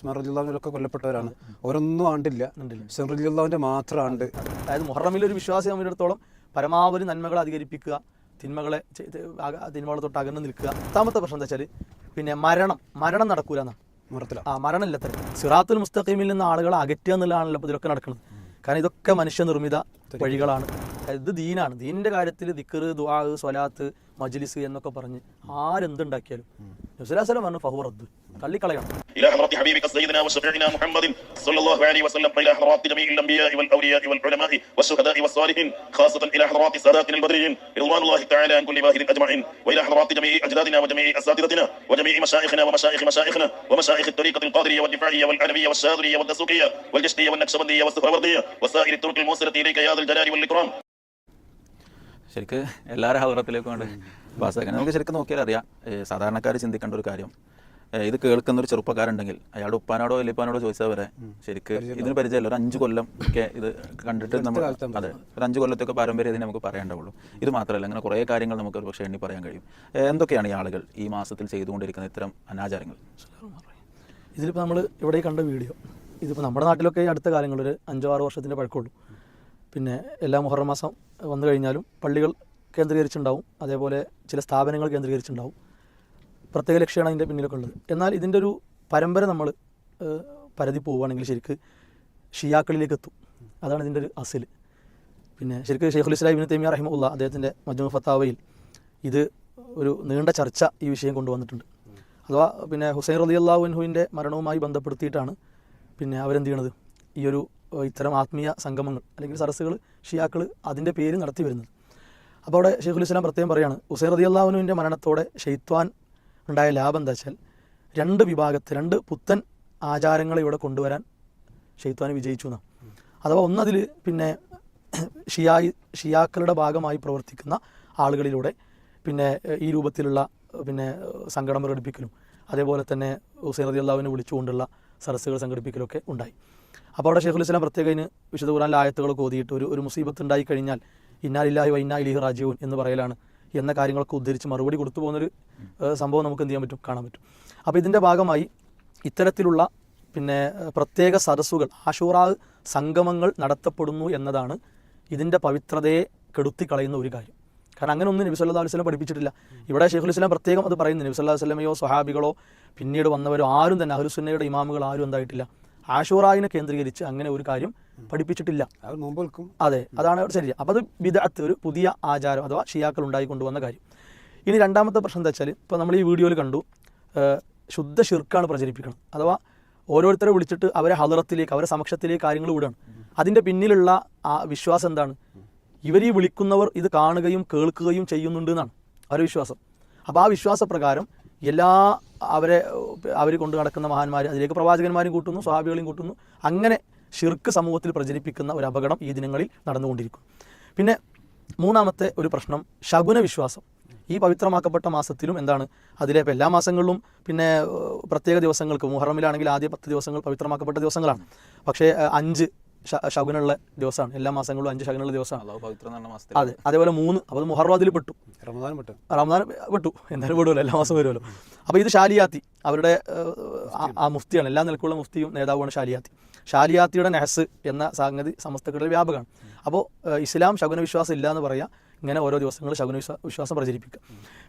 ഉസ്മാൻ കൊല്ലപ്പെട്ടവരാണ്. അവരൊന്നും ആണ്ടില്ല. ഉസ്മാൻ റലിയുള്ളാവിന്റെ മാത്രം ആണ്ട്. അതായത് മുഹറമിൽ ഒരു വിശ്വാസി സംബന്ധിച്ചിടത്തോളം പരമാവധി നന്മകളെ അധികരിപ്പിക്കുക തിന്മകളെ തിന്മകളെ തൊട്ട് അകന്ന് നിൽക്കുക. പത്താമത്തെ പ്രശ്നം എന്താ വെച്ചാൽ പിന്നെ മരണം മരണം നടക്കൂല എന്നാണ് മറത്തില്ല ആ മരണമില്ല തന്നെ സിറാത്തുൽ മുസ്തഖീമിൽ നിന്ന് ആളുകളെ അകറ്റുക എന്നുള്ളതാണല്ലോ ഇതിലൊക്കെ നടക്കുന്നത്. കാരണം ഇതൊക്കെ മനുഷ്യനിർമ്മിത വഴികളാണ്. ഇത് ദീനാണ്. ദീനിന്റെ കാര്യത്തിൽ ദിക്കർ ദുആ സ്വലാത്ത് മജ്ലിസ് എന്നൊക്കെ പറഞ്ഞ് ആരെന്തുണ്ടാക്കിയാലും നബ്സുലാസ്ലം പറഞ്ഞു ഫഹു റദ്ദ്. തള്ളിക്കളയണം إلى حضرة حبيبك سيدنا وشفيعنا محمد صلى الله عليه وسلم إلى حضرات جميع الأنبياء والأولياء والعلماء والشهداء والصالحين خاصة إلى حضرات ساداتنا البدريين رضوان الله تعالى عن كل باهر أجمعين وإلى حضرات جميع أجدادنا وجميع أساتذتنا وجميع مشايخنا ومشايخ مشايخنا ومشايخ الطريقة القادرية والدفاعية والعلوية والشاذلية والدسوقية والجشتية والنكشبندية والسهروردية وسائر الطرق الموصلة إليك يا ذا الجلال والإكرام ശരിക്ക് എല്ലാവരും ഹൗറത്തിലേക്കും കൊണ്ട് ബാസാക്കാൻ നമുക്ക് ശരിക്കും നോക്കിയാൽ അറിയാം സാധാരണക്കാർ ചിന്തിക്കേണ്ട ഒരു കാര്യം ഏ, ഇത് കേൾക്കുന്ന ഒരു ചെറുപ്പക്കാരുണ്ടെങ്കിൽ അയാളുടെ ഉപ്പാനോടോ വലിയപ്പാനോടോ ചോദിച്ചാൽ വരെ ശരിക്ക് ഇതിന് പരിചയമല്ല. ഒരു അഞ്ച് കൊല്ലം ഒക്കെ ഇത് കണ്ടിട്ട് നമ്മൾ അതെ ഒരു അഞ്ച് കൊല്ലത്തൊക്കെ പാരമ്പര്യം ഇതിനെ നമുക്ക് പറയേണ്ടാവുള്ളൂ ഇത് മാത്രമല്ല അങ്ങനെ കുറേ കാര്യങ്ങൾ നമുക്ക് ഒരു പക്ഷേ എണ്ണി പറയാൻ കഴിയും. എന്തൊക്കെയാണ് ഈ ആളുകൾ ഈ മാസത്തിൽ ചെയ്തുകൊണ്ടിരിക്കുന്ന ഇത്തരം അനാചാരങ്ങൾ? ഇതിലിപ്പോൾ നമ്മൾ ഇവിടെ കണ്ട വീഡിയോ ഇതിപ്പോൾ നമ്മുടെ നാട്ടിലൊക്കെ അടുത്ത കാലങ്ങളിൽ ഒരു അഞ്ചോ ആറ് വർഷത്തിന്റെ പഴക്കമുള്ളൂ. പിന്നെ എല്ലാ മുഹറം മാസം വന്നു കഴിഞ്ഞാലും പള്ളികൾ കേന്ദ്രീകരിച്ചിട്ടുണ്ടാവും. അതേപോലെ ചില സ്ഥാപനങ്ങൾ കേന്ദ്രീകരിച്ചുണ്ടാവും പ്രത്യേക ലക്ഷ്യമാണ് അതിന്റെ പിന്നിലൊക്കെ ഉള്ളത് എന്നാൽ ഇതിന്റെ ഒരു പരമ്പര നമ്മൾ പരതി പോവുകയാണെങ്കിൽ ശരിക്ക് ഷിയാക്കളിലേക്ക് എത്തും. അതാണ് ഇതിന്റെ ഒരു അസിൽ പിന്നെ ശരിക്കും ഷെയ്ഖുൽ ഇസ്ലാം ഇബിൻ തൈമിയ റഹിമുള്ള അദ്ദേഹത്തിന്റെ മജ്മു ഫത്താവയിൽ ഇത് ഒരു നീണ്ട ചർച്ച ഈ വിഷയം കൊണ്ടുവന്നിട്ടുണ്ട്. അഥവാ പിന്നെ ഹുസൈൻ റലി അള്ളാഹുൻഹുവിന്റെ മരണവുമായി ബന്ധപ്പെടുത്തിയിട്ടാണ് പിന്നെ അവരെന്ത് ചെയ്യണത്? ഈ ഒരു ഇത്തരം ആത്മീയ സംഗമങ്ങൾ അല്ലെങ്കിൽ സരസ്സുകൾ ഷിയാക്കൾ അതിന്റെ പേര് നടത്തി വരുന്നത്. അപ്പോൾ അവിടെ ഷെയ്ഖുൽ ഇസ്ലാം പ്രത്യേകം പറയാണ് ഹുസൈൻ റതി അള്ളാഹുനുവിന്റെ മരണത്തോടെ ഷെയ്ത്വാൻ ഉണ്ടായ ലാഭം എന്താ വെച്ചാൽ രണ്ട് വിഭാഗത്തെ രണ്ട് പുത്തൻ ആചാരങ്ങളെ ഇവിടെ കൊണ്ടുവരാൻ ഷെയ്ത്വാൻ വിജയിച്ചു എന്നാണ് അഥവാ ഒന്നതിൽ പിന്നെ ഷിയായി ഷിയാക്കളുടെ ഭാഗമായി പ്രവർത്തിക്കുന്ന ആളുകളിലൂടെ പിന്നെ ഈ രൂപത്തിലുള്ള പിന്നെ സംഘടന പ്രകടിപ്പിക്കലും അതേപോലെ തന്നെ ഹുസൈൻ റതി അള്ളാഹുവിനെ വിളിച്ചുകൊണ്ടുള്ള സരസ്സുകൾ സംഘടിപ്പിക്കലൊക്കെ ഉണ്ടായി. അപ്പോൾ അവിടെ ഷെയ്ഖുൽ ഇസ്ലാം പ്രത്യേക അതിന് വിശുദ്ധ ഖുറാനിലെ ആയത്തുകളൊക്കെ ഓതിയിട്ട് ഒരു ഒരു മുസീബത്ത് ഉണ്ടായി കഴിഞ്ഞാൽ ഇന്നാലില്ലാഹി വൈന്നാ ഇലിഹി റാജീവൻ എന്ന് പറയലാണ് എന്ന കാര്യങ്ങളൊക്കെ ഉദ്ധരിച്ച് മറുപടി കൊടുത്തു പോകുന്നൊരു സംഭവം നമുക്ക് എന്ത് ചെയ്യാൻ പറ്റും? കാണാൻ പറ്റും. അപ്പോൾ ഇതിന്റെ ഭാഗമായി ഇത്തരത്തിലുള്ള പിന്നെ പ്രത്യേക സദസ്സുകൾ ആഷൂറാ സംഗമങ്ങൾ നടത്തപ്പെടുന്നു എന്നതാണ് ഇതിന്റെ പവിത്രതയെ കെടുത്തിക്കളയുന്ന ഒരു കാര്യം. കാരണം അങ്ങനെ ഒന്നും നബി അലൈഹി വസല്ലം പഠിപ്പിച്ചിട്ടില്ല. ഇവിടെ ഷെയ്ഖുൽ ഇസ്ലാം പ്രത്യേകം അത് പറയുന്നു. നബി സല്ലല്ലാഹു അലൈഹി വസല്ലമയോ സ്വഹാബികളോ പിന്നീട് വന്നവരോ ആരും തന്നെ അഹ്ലുസുന്നയുടെ ഇമാമുകൾ ആരും എന്തായിട്ടില്ല. ആഷൂറായിനെ കേന്ദ്രീകരിച്ച് അങ്ങനെ ഒരു കാര്യം പഠിപ്പിച്ചിട്ടില്ല. അതെ അതാണ് ശരി. അപ്പോൾ അത് വിദഗ്ധ ഒരു പുതിയ ആചാരം അഥവാ ഷിയാക്കൾ ഉണ്ടായി കൊണ്ടുവന്ന കാര്യം. ഇനി രണ്ടാമത്തെ പ്രശ്നം എന്താ വെച്ചാൽ ഇപ്പോൾ നമ്മൾ ഈ വീഡിയോയിൽ കണ്ടു ശുദ്ധ ഷിർക്കാണ് പ്രചരിപ്പിക്കണം. അഥവാ ഓരോരുത്തരെ വിളിച്ചിട്ട് അവരെ ഹലറത്തിലേക്ക് അവരെ സമക്ഷത്തിലേക്ക് കാര്യങ്ങൾ വിടുകയാണ്. അതിന്റെ പിന്നിലുള്ള ആ വിശ്വാസം എന്താണ്? ഇവർ ഈ വിളിക്കുന്നവർ ഇത് കാണുകയും കേൾക്കുകയും ചെയ്യുന്നുണ്ട് എന്നാണ് അവരുടെ വിശ്വാസം. അപ്പോൾ ആ വിശ്വാസപ്രകാരം എല്ലാ അവരെ അവർ കൊണ്ട് നടക്കുന്ന മഹാന്മാർ അതിലേക്ക് പ്രവാചകന്മാരും കൂട്ടുന്നു സ്വാഭാവികളും കൂട്ടുന്നു. അങ്ങനെ ഷിർക്ക് സമൂഹത്തിൽ പ്രചരിപ്പിക്കുന്ന ഒരു അപകടം ഈ ദിനങ്ങളിൽ നടന്നുകൊണ്ടിരിക്കും. പിന്നെ മൂന്നാമത്തെ ഒരു പ്രശ്നം ശകുന വിശ്വാസം ഈ പവിത്രമാക്കപ്പെട്ട മാസത്തിലും എന്താണ്? അതിലെ എല്ലാ മാസങ്ങളിലും പിന്നെ പ്രത്യേക ദിവസങ്ങൾക്ക് മുഹറമിലാണെങ്കിൽ ആദ്യ പത്ത് ദിവസങ്ങൾ പവിത്രമാക്കപ്പെട്ട ദിവസങ്ങളാണ്. പക്ഷേ അഞ്ച് ശകുനുള്ള ദിവസമാണ്. എല്ലാ മാസങ്ങളും അഞ്ച് ശകുനുള്ള ദിവസമാണ്. അതെ. അതേപോലെ മൂന്ന് അപ്പോൾ മുഹറം അതിൽ പെട്ടു. റമദാൻ പെട്ടു. റമദാൻ പെട്ടു. എന്തായാലും വിടുമല്ലോ എല്ലാ മാസം വരുമല്ലോ അപ്പോൾ ഇത് ഷാലിയാത്തി അവരുടെ ആ- ആ മുഫ്തിയാണ്. എല്ലാ നിലക്കുള്ള മുഫ്തിയും നേതാവുമാണ് ഷാലിയാത്തി ഷാലിയാത്തിയുടെ നെഹസ് എന്ന സംഗതി സമസ്തകളിൽ വ്യാപകമാണ്. അപ്പോൾ ഇസ്ലാം ശകുന വിശ്വാസം ഇല്ല എന്ന് പറയാം. ഇങ്ങനെ ഓരോ ദിവസങ്ങൾ ശകുന വിശ്വാസം പ്രചരിപ്പിക്കുക.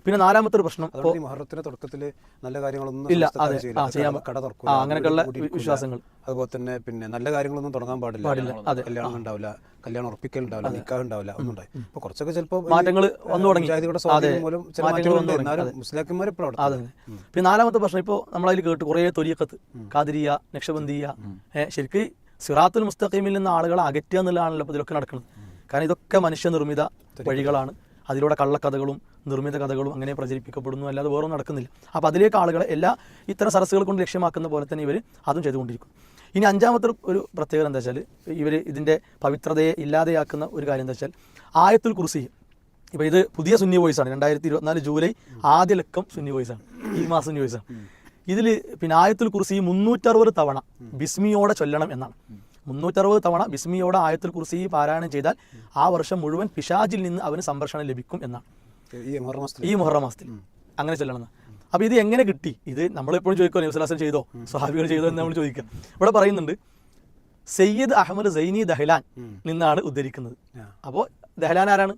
പിന്നെ നാലാമത്തെ ഒരു പ്രശ്നം മുഹറത്തിന്റെ തുടക്കത്തിൽ നല്ല കാര്യങ്ങളൊന്നും ഇല്ല, അതെ. ചെയ്യാൻ കട അങ്ങനെയൊക്കെയുള്ള വിശ്വാസങ്ങൾ. അതുപോലെ തന്നെ പിന്നെ നല്ല കാര്യങ്ങളൊന്നും തുടങ്ങാൻ പാടില്ല. പാടില്ല, അതെ. കല്യാണം ഉണ്ടാവില്ല. കല്യാണം ഉറപ്പിക്കൽ ഉണ്ടാവില്ല. നിക്കാഹ് ഉണ്ടാവില്ല. ഒന്നും ഉണ്ടായി ഇപ്പൊ കുറച്ചൊക്കെ ചിലപ്പോൾ മാറ്റങ്ങൾ വന്നു തുടങ്ങി. മൂലം ചില മാറ്റങ്ങൾ മാറ്റങ്ങൾ വന്നു തുടങ്ങി. എന്നാലും മുസ്ലിംമാർ ഇപ്പോഴും അതെ. പിന്നെ നാലാമത്തെ പ്രശ്നം ഇപ്പോൾ നമ്മളതിൽ കേട്ട്. കുറേ തൊലിയക്കത്ത്. കാതിരിയ നക്ഷബന്ധിയ. ശരിക്കും ശരിക്ക് സിറാത്തുൽ മുസ്തഖീമിൽ നിന്ന് ആളുകളെ അകറ്റുക എന്നുള്ളതാണല്ലോ ഇപ്പോൾ ഇതിലൊക്കെ നടക്കുന്നത്. കാരണം ഇതൊക്കെ മനുഷ്യനിർമ്മിത വഴികളാണ്. അതിലൂടെ കള്ളക്കഥകളും നിർമ്മിത കഥകളും അങ്ങനെ പ്രചരിപ്പിക്കപ്പെടുന്നു. അല്ലാതെ വേറൊന്നും നടക്കുന്നില്ല. അപ്പോൾ അതിലേക്ക് ആളുകളെ എല്ലാ ഇത്തരം സരസ്സുകൾ കൊണ്ട് ലക്ഷ്യമാക്കുന്ന പോലെ തന്നെ ഇവർ അതും ചെയ്തുകൊണ്ടിരിക്കും. ഇനി അഞ്ചാമത്തെ ഒരു- പ്രത്യേകത എന്താ വെച്ചാൽ ഇവർ ഇതിന്റെ പവിത്രതയെ ഇല്ലാതെയാക്കുന്ന ഒരു കാര്യം എന്താ വെച്ചാൽ ആയത്തുൽ കുർസി. ഇപ്പോൾ ഇത് പുതിയ സുന്നി വോയിസാണ്. ആണ് രണ്ടായിരത്തി ഇരുപത്തിനാല് ജൂലൈ ആദ്യ ലക്കം സുന്നി വോയിസാണ്. ആണ് ഈ മാസം സുന്നി വോയിസാണ്. ആണ് ഇതിൽ പിന്നെ ആയത്തുൽ കുർസി മുന്നൂറ്ററുപത് തവണ ബിസ്മിയോടെ ചൊല്ലണം എന്നാണ്. മുന്നൂറ്ററുപത് തവണ ബിസ്മിയോടെ കുറിച്ച് ഈ പാരായണം ചെയ്താൽ ആ വർഷം മുഴുവൻ പിശാജിൽ നിന്ന് അവന് സംരക്ഷണം ലഭിക്കും എന്നാണ്. ഈ മുഹറം മാസത്തിൽ. അങ്ങനെ ചെല്ലണം അപ്പൊ അപ്പോൾ ഇത് എങ്ങനെ കിട്ടി? ഇത് നമ്മളെപ്പോഴും ചോദിക്കോ നബ്സുലാസം ചെയ്തോ? സ്വഹാബികൾ ചെയ്തോ എന്ന് നമ്മൾ ചോദിക്കുക. ഇവിടെ പറയുന്നുണ്ട് സയ്യിദ് അഹമ്മദ് സൈനി ദഹ്ലാൻ നിന്നാണ് ഉദ്ധരിക്കുന്നത്. അപ്പോൾ ദഹ്ലാൻ ആരാണ്?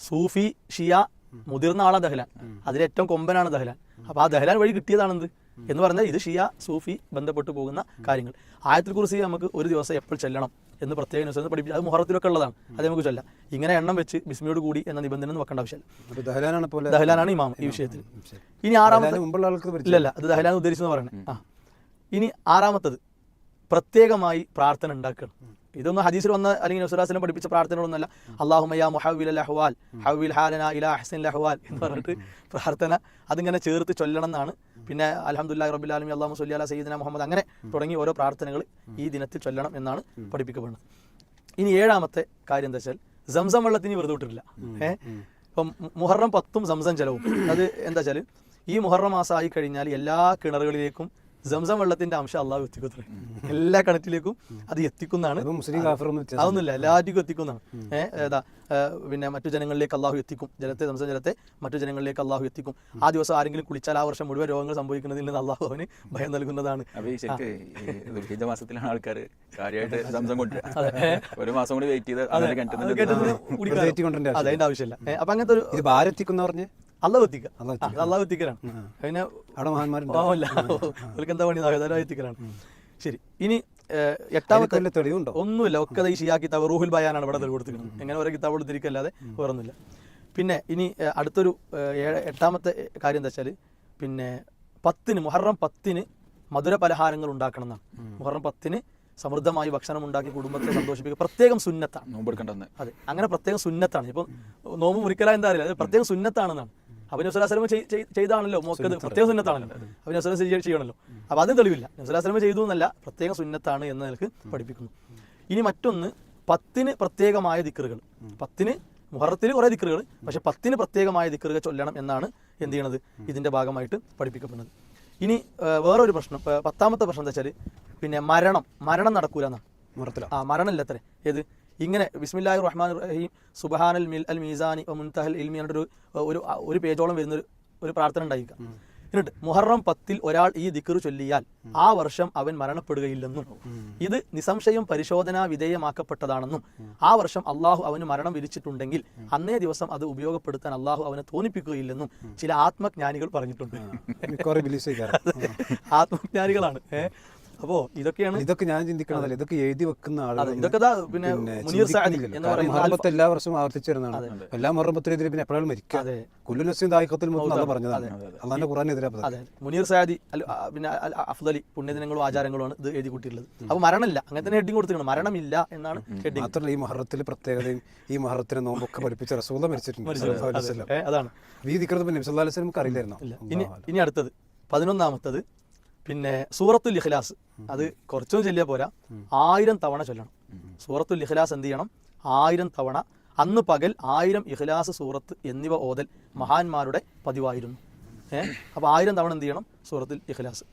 സൂഫി ഷിയ മുതിർന്ന ആളാണ് ദഹ്ലാൻ. അതിലേറ്റവും കൊമ്പനാണ് ദഹ്ലാൻ. അപ്പോൾ ആ ദഹ്ലാൻ വഴി കിട്ടിയതാണെന്ത്? എന്ന് പറഞ്ഞാൽ ഇത് ഷിയ സൂഫി ബന്ധപ്പെട്ട് പോകുന്ന കാര്യങ്ങൾ. ആയത്തിൽ കുറിച്ച് നമുക്ക് ഒരു ദിവസം എപ്പോൾ ചെല്ലണം എന്ന് പ്രത്യേക ന്യൂസ് പഠിപ്പിച്ചു അത് മുഹറത്തിലൊക്കെ ഉള്ളതാണ്. അത് നമുക്ക് ചൊല്ലാം. ഇങ്ങനെ എണ്ണം വെച്ച് ബിസ്മിയോട് കൂടി എന്ന നിബന്ധന വെക്കേണ്ട ആവശ്യമില്ല. ദഹലാനാണ് ഇമാം ഈ വിഷയത്തിൽ. ഇനി ആറാമത്തെ ഇല്ലല്ല അത് ദഹലാൻ ഉദ്ദേശിച്ചെന്ന് പറയണേ ആ. ഇനി ആറാമത്തത്. പ്രത്യേകമായി പ്രാർത്ഥന ഉണ്ടാക്കണം ഇതൊന്നും ഹദീസിൽ വന്ന അല്ലെങ്കിൽ നസുറാസിനെ പഠിപ്പിച്ച പ്രാർത്ഥനകളൊന്നുമല്ല. അള്ളാഹുമയ്യ മുഹവിൽ അഹ്വാൽ ഹവിൽ ഹാലന ഇല ഹസൻ ലഹ്വാൽ എന്ന് പറഞ്ഞിട്ട് പ്രാർത്ഥന അതിങ്ങനെ ചേർത്ത് ചൊല്ലണം എന്നാണ്. പിന്നെ അലഹമുല്ലാ അലമി അള്ളാഹു സുല്ലി അല സയ്യിദിന മുഹമ്മദ് അങ്ങനെ തുടങ്ങി ഓരോ പ്രാർത്ഥനകൾ ഈ ദിനത്തിൽ ചൊല്ലണം എന്നാണ് പഠിപ്പിക്കപ്പെടുന്നത്. ഇനി ഏഴാമത്തെ കാര്യം എന്താ വെച്ചാൽ സംസം വെള്ളത്തിന് വെറുതെ വിട്ടിട്ടില്ല. ഏഹ് ഇപ്പം മുഹറം പത്തും സംസം ചെലവും. അത് എന്താ വെച്ചാൽ ഈ മുഹറം മാസം ആയി കഴിഞ്ഞാൽ എല്ലാ കിണറുകളിലേക്കും സംസം വെള്ളത്തിന്റെ അംശം അള്ളാഹു എത്തിക്കത്രേ എല്ലാ കിണറ്റിലേക്കും അത് എത്തിക്കുന്നതാണ്. അതൊന്നുമില്ല എല്ലാവർക്കും എത്തിക്കുന്നതാണ്. ഏഹ് ഏതാ പിന്നെ മറ്റു ജനങ്ങളിലേക്ക് അള്ളാഹു എത്തിക്കും. ജലത്തെ സംസം ജലത്തെ മറ്റു ജനങ്ങളിലേക്ക് അള്ളാഹു എത്തിക്കും. ആ ദിവസം ആരെങ്കിലും കുളിച്ചാൽ ആ വർഷം മുഴുവൻ രോഗങ്ങൾ സംഭവിക്കുന്നതിൽ നിന്ന് അള്ളാഹു അവന് ഭയം നൽകുന്നതാണ്. മാസത്തിലാണ് ആൾക്കാർ കാര്യമായിട്ട് സംസം ഒരു മാസം കൂടി വെയിറ്റ് ചെയ്ത് അതിന്റെ ആവശ്യമില്ല. അപ്പൊ അങ്ങനത്തെ ഒരു ഇത് ഭാരത്തിക്കുന്ന പറഞ്ഞ്? അള്ളാഹു എത്തിക്കുക അള്ളാഹു ആ, അത് അള്ളാഹു എത്തിക്കലാണ്. പിന്നെ അവിടെ മഹാന്മാരുണ്ട്. പാവമല്ല അവർക്ക് എന്താ പണി? അതായത് ശരി. ഇനി എട്ടാമത്തെ തെളിവുണ്ടോ? ഒന്നുമില്ല. ഒക്കെ ഈ ഷിയാ കിതാബ് റൂഹുൽ ബയാനാണ് ഇവിടെ തെളിവ് കൊടുത്തിരിക്കുന്നത്. എങ്ങനെ ഓരോ കിതാബ് കൊടുത്തിരിക്കല്ലാതെ വേറൊന്നുമില്ല. പിന്നെ ഇനി അടുത്തൊരു ഏഴ്- എട്ടാമത്തെ കാര്യം എന്താ വെച്ചാൽ പിന്നെ പത്തിന് മുഹറം പത്തിന് മധുര പലഹാരങ്ങൾ ഉണ്ടാക്കണം എന്നാണ്. മുഹറം പത്തിന് സമൃദ്ധമായി ഭക്ഷണം ഉണ്ടാക്കി കുടുംബത്തെ സന്തോഷിപ്പിക്കുക. പ്രത്യേകം സുന്നത്താണ്. അതെ. അങ്ങനെ പ്രത്യേകം സുന്നത്താണ്. ഇപ്പം നോമ്പ് മുറിക്കല എന്താ അറിയില്ല. അത് പ്രത്യേകം സുന്നത്താണെന്നാണ്. അപ്പൊ നസുലാസ്ലമ ചെയ്താണല്ലോ മോക്കത്. പ്രത്യേക സുന്നത്താണല്ലോ. അപ്പൊ ചെയ്യണല്ലോ. ചെയ്യണമല്ലോ അപ്പൊ അതിന് തെളിവില്ല. നസുലാസ്ലമ ചെയ്തു എന്നല്ല പ്രത്യേക സുന്നത്താണ് എന്ന് നിനക്ക് പഠിപ്പിക്കുന്നു. ഇനി മറ്റൊന്ന് പത്തിന് പ്രത്യേകമായ ദിക്കറുകൾ പത്തിന് മുഹറത്തിൽ കുറേ ദിക്കറുകൾ പക്ഷെ പത്തിന് പ്രത്യേകമായ ദിക്കറുകൾ ചൊല്ലണം എന്നാണ് എന്ത് ചെയ്യണത്? ഇതിന്റെ ഭാഗമായിട്ട് പഠിപ്പിക്കപ്പെടുന്നത്. ഇനി വേറൊരു പ്രശ്നം. പത്താമത്തെ പ്രശ്നം എന്താ വെച്ചാൽ പിന്നെ മരണം. മരണം നടക്കൂല എന്നാണ്. മുറത്തില ആ മരണമില്ല അത്രേ. ഏത്? ഇങ്ങനെ ബിസ്മില്ലാഹി റഹ്മാൻ റഹീം സുബഹാനൽ മിൽ അൽ മീസാനി മുൻതഹൽ ഇൽമി എന്നൊരു ഒരു ഒരു പേജോളം വരുന്ന ഒരു പ്രാർത്ഥന ഉണ്ടായിരിക്കാം. എന്നിട്ട് മുഹറം പത്തിൽ ഒരാൾ ഈ ദിക്കറ് ചൊല്ലിയാൽ ആ വർഷം അവൻ മരണപ്പെടുകയില്ലെന്നും ഇത് നിസംശയം പരിശോധനാ വിധേയമാക്കപ്പെട്ടതാണെന്നും ആ വർഷം അള്ളാഹു അവന് മരണം വിരിച്ചിട്ടുണ്ടെങ്കിൽ അന്നേ ദിവസം അത് ഉപയോഗപ്പെടുത്താൻ അള്ളാഹു അവനെ തോന്നിപ്പിക്കുകയില്ലെന്നും ചില ആത്മജ്ഞാനികൾ പറഞ്ഞിട്ടുണ്ട്. ആത്മജ്ഞാനികളാണ്. അപ്പോ ഇതൊക്കെയാണ് ഇതൊക്കെ ഞാൻ ചിന്തിക്കണതല്ല ഇതൊക്കെ എഴുതി വെക്കുന്ന ആളുകൾ ഇതൊക്കെ പിന്നെ മുനീർ സാദി എന്ന് എല്ലാ വർഷവും ആവർത്തിച്ചു വരുന്നതാണ്. എല്ലാ മുഹറമ്പത്തിനെതിരെ പിന്നെ എപ്പോഴാണ് മരിക്കാം. കുല്ലു നസീം ദായിക്കത്തിൽ മുതൽ പറഞ്ഞതാണ്. അള്ളാന്റെ ഖുറാനെതിരെ അതെ. മുനീർ സാദി പിന്നെ അഫ്ദലി പുണ്യദിനങ്ങളും ആചാരങ്ങളുമാണ് ഇത് എഴുതി കൂട്ടിയിട്ടുള്ളത്. അപ്പൊ മരണമില്ല. അങ്ങനെ തന്നെ ഹെഡിങ് കൊടുത്തിട്ടുണ്ട് മരണമില്ല എന്നാണ് ഹെഡിങ്. മാത്രമല്ല ഈ മഹറത്തിൽ പ്രത്യേകതയും ഈ മഹറത്തിന് നോമ്പൊക്കെ പഠിപ്പിച്ച റസൂല മരിച്ചിട്ടുണ്ട്. അതാണ്. ഈ പിന്നെ നബി സല്ലല്ലാഹു അലൈഹി വസല്ലം അറിയില്ലായിരുന്നോ ഇനി അടുത്തത്. പതിനൊന്നാമത്തത് പിന്നെ സൂറത്തുൽ ഇഖ്ലാസ്. അത് കുറച്ചൊന്നും ചൊല്ലിയാൽ പോരാ. ആയിരം തവണ ചൊല്ലണം. സൂറത്തുൽ ഇഖ്ലാസ് എന്ത് ചെയ്യണം? ആയിരം തവണ. അന്ന് പകൽ ആയിരം ഇഖ്ലാസ് സൂറത്ത് എന്നിവ ഓതൽ മഹാന്മാരുടെ പതിവായിരുന്നു. ഏഹ് അപ്പോൾ ആയിരം തവണ എന്ത് ചെയ്യണം? സൂറത്തുൽ ഇഖ്ലാസ്.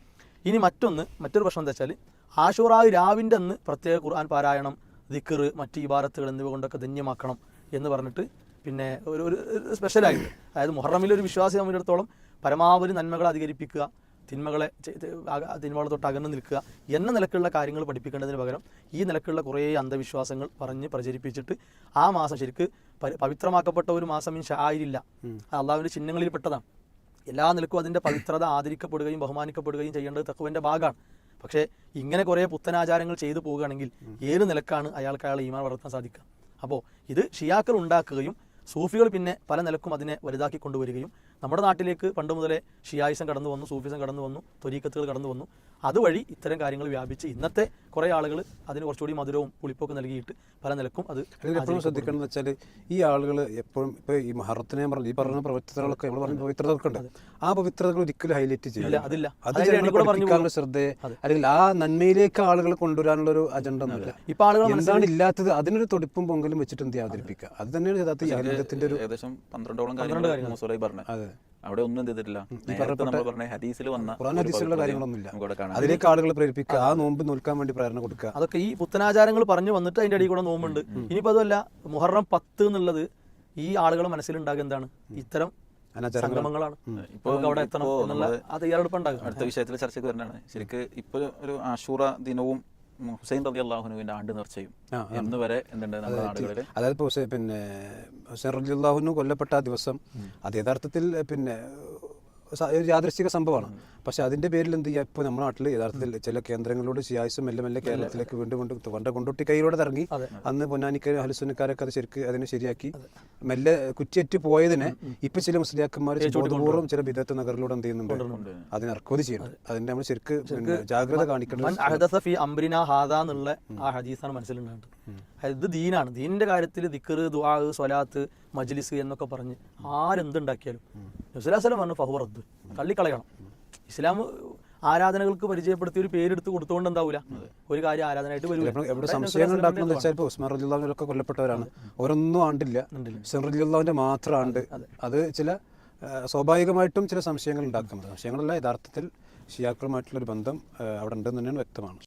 ഇനി മറ്റൊന്ന് മറ്റൊരു പ്രശ്നം എന്താ വെച്ചാൽ ആഷുറായി രാവിന്റെ അന്ന് പ്രത്യേക ഖുർആൻ പാരായണം ദിക്കറ് മറ്റ് ഇബാരത്തുകൾ എന്നിവ കൊണ്ടൊക്കെ ധന്യമാക്കണം എന്ന് പറഞ്ഞിട്ട് പിന്നെ ഒരു ഒരു സ്പെഷ്യലായിട്ട് അതായത് മുഹറമിലെ ഒരു വിശ്വാസി സംബന്ധിച്ചിടത്തോളം പരമാവധി നന്മകൾ അധികരിപ്പിക്കുക തിന്മകളെ തിന്മകളെ തൊട്ട് അകന്ന് നിൽക്കുക എന്ന നിലക്കുള്ള കാര്യങ്ങൾ പഠിപ്പിക്കേണ്ടതിന് പകരം ഈ നിലക്കുള്ള കുറേ അന്ധവിശ്വാസങ്ങൾ പറഞ്ഞ് പ്രചരിപ്പിച്ചിട്ട് ആ മാസം ശരിക്ക് പവിത്രമാക്കപ്പെട്ട ഒരു മാസം ഇൻ ഷായിരില്ല അള്ളാഹുവിന്റെ ചിഹ്നങ്ങളിൽ പെട്ടതാണ്. എല്ലാ നിലക്കും അതിന്റെ പവിത്രത ആദരിക്കപ്പെടുകയും ബഹുമാനിക്കപ്പെടുകയും ചെയ്യേണ്ടത് തക്കുവിന്റെ ഭാഗമാണ്. പക്ഷേ ഇങ്ങനെ കുറേ പുത്തനാചാരങ്ങൾ ചെയ്തു പോവുകയാണെങ്കിൽ ഏത് നിലക്കാണ് അയാൾക്ക് അയാൾ ഈമാൻ വളർത്താൻ സാധിക്കുക? അപ്പോൾ ഇത് ഷിയാക്കൾ ഉണ്ടാക്കുകയും സൂഫികൾ പിന്നെ പല നിലക്കും അതിനെ വലുതാക്കി കൊണ്ടുവരികയും നമ്മുടെ നാട്ടിലേക്ക് പണ്ട് മുതലേ ഷിയായിസം കടന്നു വന്നു സൂഫിസം കടന്നു വന്നു തൊരീക്കത്തുകൾ കടന്നു വന്നു. അതുവഴി ഇത്തരം കാര്യങ്ങൾ വ്യാപിച്ച് ഇന്നത്തെ കുറേ ആളുകൾ അതിന് കുറച്ചുകൂടി മധുരവും പുളിപ്പൊക്കെ നൽകിയിട്ട് പല നിലക്കും അത് എപ്പോഴും ശ്രദ്ധിക്കണം എന്ന് വെച്ചാൽ ഈ ആളുകൾ എപ്പോഴും ഇപ്പോൾ ഈ മഹറത്തിനെ പറഞ്ഞു ഈ പറഞ്ഞ പ്രവചനങ്ങളൊക്കെ നമ്മൾ പറഞ്ഞ പവിത്രതകളൊക്കെ ഉണ്ട് ആ പവിത്രതകൾ ഒരിക്കലും ഹൈലൈറ്റ് ചെയ്യില്ല. അതില്ല. അത് ജനങ്ങളെ പഠിപ്പിക്കാനുള്ള ശ്രദ്ധയെ അല്ലെങ്കിൽ ആ നന്മയിലേക്ക് ആളുകളെ കൊണ്ടുവരാനുള്ള ഒരു അജണ്ട ഒന്നുമില്ല. ഇപ്പൊ ആളുകൾ എന്താണ് ഇല്ലാത്തത്? അതിനൊരു തൊടിപ്പും പൊങ്കലും വെച്ചിട്ട് എന്ത് അവതരിപ്പിക്കുക? അത്. തന്നെയാണ് യഥാർത്ഥ ഈ ഒരു ഏകദേശം പന്ത്രണ്ടോളം കാര്യങ്ങൾ അതെ. അവിടെ ഒന്നും ചെയ്തിട്ടില്ല. ഹദീസിൽ വന്ന ഹദീസിലുള്ള കാര്യങ്ങളൊന്നുമില്ല. അതിലേക്ക് ആളുകളെ പ്രേരിപ്പിക്കുക ആ നോമ്പ് നോൽക്കാൻ വേണ്ടി പ്രേരണ കൊടുക്കുക. അതൊക്കെ ഈ പുത്തനാചാരങ്ങൾ പറഞ്ഞു വന്നിട്ട് അതിന്റെ അടിയിൽ കൂടെ നോമ്പുണ്ട്. ഇനിയിപ്പോ അതല്ല മുഹറം പത്ത് എന്നുള്ളത് ഈ ആളുകളെ മനസ്സിലുണ്ടാകുക എന്താണ്? ഇത്തരം സംഗമങ്ങളാണ്. ഇപ്പോ അവിടെ എത്തണം ഇപ്പോ എന്നുള്ള നമ്മൾ ആ തയ്യാറെടുപ്പ് ഉണ്ടാകും. അടുത്ത വിഷയത്തിൽ ചർച്ചയ്ക്ക് വരുന്നതാണ് ശരിക്ക് ഇപ്പോൾ ഒരു ആഷൂറ ദിനവും ഹുസൈൻ റബി അള്ളാഹുനുവിന്റെ ആണ്ട് നേർച്ചയും. എന്ന് വരെ എന്തുണ്ട് നമ്മുടെ നാടുകളിൽ അതായത് ഇപ്പോൾ പിന്നെ ഹുസൈൻ റലിയുള്ളാഹുനു കൊല്ലപ്പെട്ട ആ ദിവസം അത് യഥാർത്ഥത്തിൽ പിന്നെ ഒരു യാദൃശ്ചിക സംഭവമാണ്. പക്ഷെ അതിന്റെ പേരിൽ എന്ത് ചെയ്യുക ഇപ്പോൾ നമ്മുടെ നാട്ടിൽ യഥാർത്ഥത്തിൽ ചില കേന്ദ്രങ്ങളോട് ശിയായുസം മെല്ലെ മെല്ലെ കേരളത്തിലേക്ക് വീണ്ടും കൊണ്ട് പണ്ട് കൊണ്ടോട്ടി കൈയിലൂടെ ഇറങ്ങി അന്ന് പൊന്നാനിക്കാരും ഹലുസുനക്കാരൊക്കെ അത് ശരിക്ക് അതിനെ ശരിയാക്കി. മെല്ലെ കുറ്റിയറ്റ് പോയതിനെ ഇപ്പൊ ചില മുസ്ലിയാക്കന്മാർ ബോധപൂർവം ചില വിദഗ്ധ നഗറിലൂടെ എന്ത് ചെയ്യുന്നുണ്ട്? അതിനെ ഇറക്കുമതി ചെയ്യുന്നുണ്ട് അതിന്റെ നമ്മൾ ശരിക്ക് ജാഗ്രത കാണിക്കേണ്ടത് ആ ഹദീസാണ് ഇത് ദീനാണ്. ദീനിന്റെ കാര്യത്തിൽ ദിക്കറ് ദുആ സ്വലാത്ത് മജ്ലിസ് എന്നൊക്കെ പറഞ്ഞ് ആരെന്തുണ്ടാക്കിയാലും നസുലാസ്ലം പറഞ്ഞു ഫഹുറദ് തള്ളിക്കളയണം. ഇസ്ലാം ആരാധനകൾക്ക് പരിചയപ്പെടുത്തി ഒരു പേരെടുത്ത് കൊടുത്തുകൊണ്ട് എന്താവൂല. ഒരു കാര്യം ആരാധനയായിട്ട് വരും എവിടെ സംശയങ്ങൾ ഉണ്ടാക്കുന്നത് വെച്ചാൽ ഇപ്പോൾ ഉസ്മാൻ കൊല്ലപ്പെട്ടവരാണ്. ഓരോന്നും ആണ്ടില്ല. ഹുസൈൻ റലിയുള്ളവന്റെ മാത്രം ആണ്ട് അത്. ചില സ്വാഭാവികമായിട്ടും ചില സംശയങ്ങൾ ഉണ്ടാക്കുന്നത് സംശയങ്ങളല്ല യഥാർത്ഥത്തിൽ ഷിയാക്കളുമായിട്ടുള്ള ഒരു ബന്ധം അവിടെ ഉണ്ടെന്ന് തന്നെയാണ് വ്യക്തമാണ്.